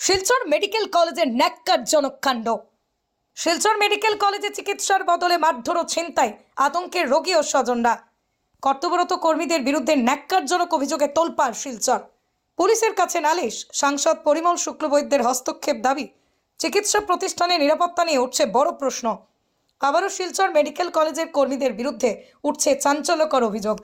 Silchar medical কলেজের ন্যাক্কারজনক কাণ্ড শিলচর মেডিকেল কলেজে চিকিৎসার বদলে মারধর ও ছিনতাই, আতঙ্কের রোগী ও স্বজনরা। কর্তব্যরত কর্মীদের বিরুদ্ধে ন্যাক্কারজনক অভিযোগে তোলপাড় শিলচর। পুলিশের কাছে নালিশ, সাংসদ পরিমল শুক্লবৈদ্যের হস্তক্ষেপ দাবি, চিকিৎসা প্রতিষ্ঠানে নিরাপত্তা নিয়ে উঠছে বড় প্রশ্ন। আবারও শিলচর মেডিকেল কলেজের কর্মীদের বিরুদ্ধে উঠছে চাঞ্চল্যকর অভিযোগ।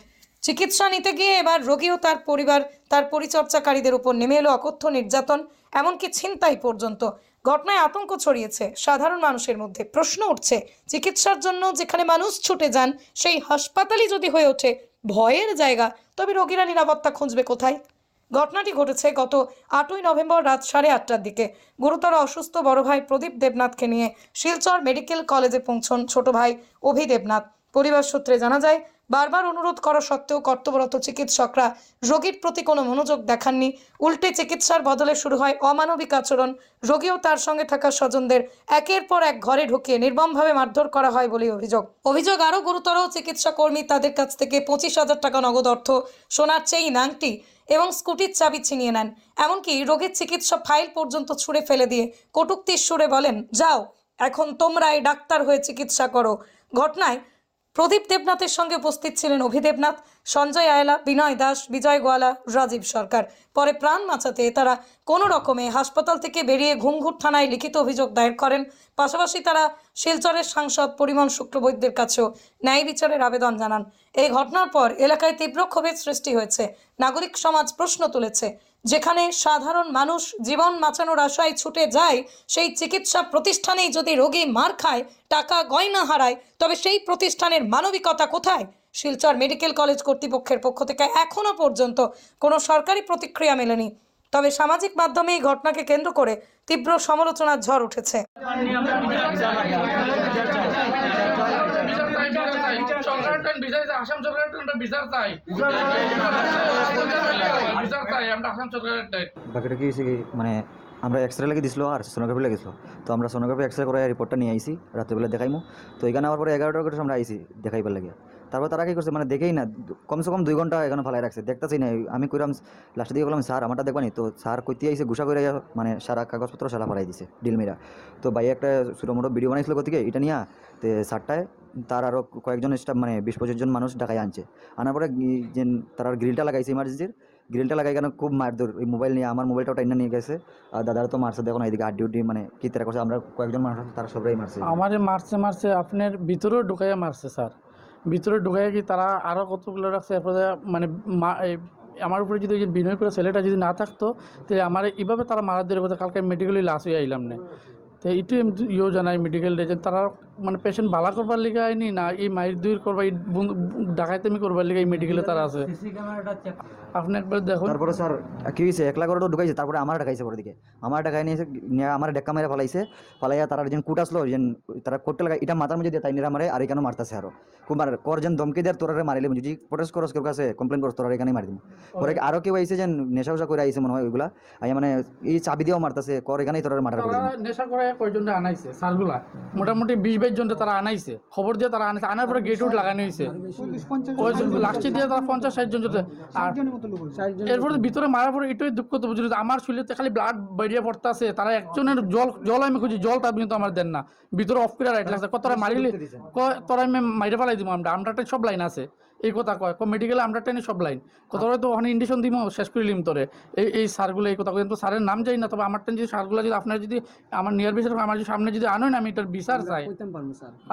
চিকিৎসা নিতে গিয়ে এবার রোগী ও তার পরিবার, তার পরিচর্যাকারীদের উপর নেমে এলো অকথ্য নির্যাতন, এমনকি ছিনতাই পর্যন্ত। ঘটনায় আতঙ্ক ছড়িয়েছে। সাধারণ মানুষের মধ্যে প্রশ্ন উঠছে, চিকিৎসার জন্য যেখানে মানুষ ছুটে যান, সেই হাসপাতালই যদি হয়ে ওঠে, ভয়ের জায়গা। তবে রোগীরা নিরাপত্তা খুঁজবে কোথায়? ঘটনাটি ঘটেছে গত আটই নভেম্বর রাত সাড়ে আটটার দিকে। গুরুতর অসুস্থ বড় ভাই প্রদীপ দেবনাথকে নিয়ে শিলচর মেডিকেল কলেজে পৌঁছন ছোট ভাই অভি দেবনাথ। পরিবার সূত্রে জানা যায় বারবার অনুরোধ করা সত্ত্বেও কর্তব্যরত চিকিৎসকরা রোগীর প্রতি কোনো মনোযোগ দেখাননি। উল্টে চিকিৎসার বদলে শুরু হয় অমানবিক আচরণ। রোগীও তার সঙ্গে থাকা স্বজনদের একের পর এক ঘরে ঢুকিয়ে নির্মমভাবে মারধর করা হয় বলে অভিযোগ। অভিযোগ আরও গুরুতর চিকিৎসা কর্মী তাদের কাছ থেকে পঁচিশ হাজার টাকা নগদ অর্থ, সোনার চেইন, আংটি এবং স্কুটির চাবি ছিনিয়ে নেন। এমনকি রোগীর চিকিৎসা ফাইল পর্যন্ত ছুঁড়ে ফেলে দিয়ে কটুক্তির সুরে বলেন, যাও, এখন তোমরাই ডাক্তার হয়ে চিকিৎসা করো। ঘটনায় প্রদীপ দেবনাথের সঙ্গে উপস্থিত ছিলেন অভিদেবনাথ সঞ্জয় আয়লা, বিনয় দাস, বিজয় গোয়ালা, রাজীব সরকার। পরে প্রাণ বাঁচাতে তারা কোনো রকমে হাসপাতাল থেকে বেরিয়ে ঘুমঘুর থানায় লিখিত অভিযোগ দায়ের করেন। পাশাপাশি তারা শিলচরের সাংসদ পরিমল শুক্লবৈদ্যের কাছেও ন্যায় বিচারের আবেদন জানান। এই ঘটনার পর এলাকায় তীব্র ক্ষোভের সৃষ্টি হয়েছে। নাগরিক সমাজ প্রশ্ন তুলেছে যেখানে সাধারণ মানুষ জীবন বাঁচানোর আশায় ছুটে যায়, সেই চিকিৎসা প্রতিষ্ঠানেই যদি রোগী মার খায়, টাকা গয়না হারায়, তবে সেই প্রতিষ্ঠানের মানবিকতা কোথায়? শিলচর মেডিকেল কলেজ কর্তৃপক্ষের পক্ষ থেকে এখনও পর্যন্ত কোনো সরকারি প্রতিক্রিয়া মেলেনি। তবে সামাজিক মাধ্যমে এই ঘটনাকে কেন্দ্র করে তীব্র সমালোচনার ঝড় উঠেছে। বিচার আসাম সরকারের টাইম বিচার চাই। বিচার চাই, আমরা আসাম সরকারের বাকিটা কি মানে আমরা এক্সরে লাগিয়ে দিছিল আর সোনোগ্রাফি লাগিয়েছিল তো আমরা সোনোগ্রাফি এক্সরে করে রিপোর্টটা নিয়ে আইছি, রাত্রেবেলা দেখাইমু। তো এখানে আবার পরে এগারোটার করে আমরা আইছি, দেখাইবার লাগে তারপর তারা কি করছে মানে দেখেই না, কমসে কম দুই ঘণ্টা এখানে ফালাই রাখছে, দেখতেছি না। আমি কইরাম লাস্টে দিয়ে বললাম স্যার, আমারটা দেখবানি? তো স্যার কইতে আইসে গুছা করে মানে সারা কাগজপত্র সারা ফালাই দিছে, ডিলমিরা। তো ভাই একটা ছোটো মোটো ভিডিও বানাইছিল গতিকে, এটা নিয়ে, তো সারটায় তার আরও কয়েকজন স্টাফ মানে বিশ পঁচিশ জন মানুষ ঢাকায় আনছে। আনার পরে যে তারা গ্রিলটা লাগাইছে ইমার্জেন্সির গ্রিলটা লাগাই কেন খুব মারধর। ওই মোবাইল নিয়ে আমার মোবাইলটা ওটা নিয়ে গেছে। আর দাদারা তো মারছে, দেখো না, এদিকে আড্ডি উড্ডি মানে কি তারা করছে, আমরা কয়েকজন মানুষ তারা সবাই মারছে। আমারে মারছে মারছে, আপনার ভিতরেও ঢুকাইয়া মারছে, স্যার। ভিতরে ঢুকাইয়া কি তারা আরও কতগুলো রাখছে, এরপরে মানে আমার উপরে যদি বিনয় করে ছেলেটা যদি না থাকতো, তাহলে আমার এইভাবে তারা মারা দিয়ে কথা কালকে মেডিকেলে লাশ হয়ে আইলাম না। তো এইটু ইয়েও জানাই মেডিকেল তারা মানে পেশেন্ট ভালা করবার লিগে আইনি না এই মায়ের দুই করবার এই বুন- ডাকাইতেমি করবার লিগে এই মেডিকেলে তারা আছে। আপনি একবার দেখুন। তারপরে স্যার কি হয়েছে একলা করে ঢুকাইছে তারপরে আমার ঢাকাইছে পরে দিকে। আমার ঢাকাই নিয়েছে নিয়ে আমার ডেক্কা মেরে ফেলাইছে। ফলাইয়া তারা যেন কুট আসলো যেন তারা কোটটা লাগা এটা মাথার মধ্যে দিয়ে তাই নিরা মারে আর এখানে মারতেছে আরও? কুমার কর যেন দমকে দেয় তোরারে মারিলে যদি প্রোটেস্ট করস কেউ কাছে কমপ্লেন করস তোরা এখানে মারি দিম পরে আরও কেউ আইছে যেন নেশা উষা করে আইছে মনে হয় ওইগুলা। আই মানে এই চাবি দিয়েও মারতেছে কর এখানেই তোরা মার্ডার করে নেশা করে কয়জন আনাইছে? স্যারগুলা মোটামুটি বিশ বাইশ জন তারা আনাইছে। খবর দিয়ে তারা আনাইছে। আনার পরে গেট উট লাগানো হয়েছে। লাস্টে দিয়ে তারা পঞ্চাশ ষাট জন আর এরপরে ভিতরে মারার পরে এটাই দুঃখ তো বুঝলি। আমার শরীরে খালি ব্লাড বেরিয়ে পড়তেছে। তারা একজনের জল জল আমি খুঁজি জলটা কিন্তু আমার দেন না। ভিতরে অফ করে রাইট লাগছে কত তোরা মারিলে তোরা আমি মাইরে ফেলাই দিব আমরা। আমরা সব লাইন আছে। এই কথা কয়। মেডিকেলে আমরা টেনে সব লাইন কতটা তো ওখানে ইন্ডিশন দিব শেষ করে লিম তোরে। এই এই স্যারগুলো এই কথা কয়। কিন্তু স্যারের নাম যাই না তবে আমার টেন যদি স্যারগুলো যদি আপনার যদি আমার নিয়ার বিচার আমার যদি সামনে যদি আনো না আমি এটার বিচার চাই।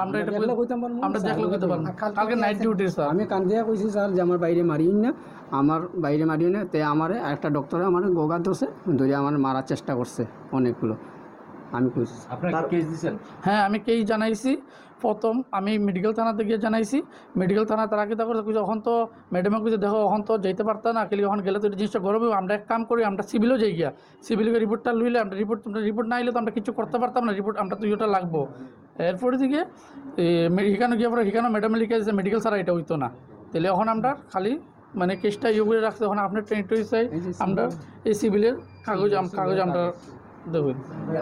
আমরা এটা দেখলে কইতাম পারব আমরা দেখলে কইতে পারব কালকে কালকে নাইট ডিউটি স্যার আমি কান্দিয়া কইছি স্যার যে আমার বাইরে মারিন না। আমার বাইরে মারিও না। তে আমার একটা ডক্টরে আমার গোগা ধরছে ধরে আমার মারার চেষ্টা করছে অনেকগুলো। আমি কইছি হ্যাঁ আমি কেই জানাইছি। প্রথম আমি মেডিকেল থানাতে গিয়ে জানাইছি। মেডিকেল থানা তারা কি কইছে এখন তো ম্যাডামে কইছে দেখো এখন তো যেতে পারতাম না কেলি এখন গেলে তো জিনিসটা গরম। আমরা এক কাম করি আমরা সিভিলও যাই গিয়া। সিভিলকে রিপোর্টটা লইলে আমরা রিপোর্ট রিপোর্ট না এলে তো আমরা কিছু করতে পারতাম না রিপোর্ট আমরা তো ইয়েটা লাগবো। এরপরে দিকে এখানে গিয়ে পরে এখানে ম্যাডামে লিখে দিয়েছে মেডিকেল ছাড়া এটা হইতো না। তাহলে এখন আমরা খালি মানে কেসটা ইয়ে করে রাখতে এখন আপনার ট্রেন চাই আমরা এই সিভিলের কাগজ আম- কাগজ আমরা দেখুন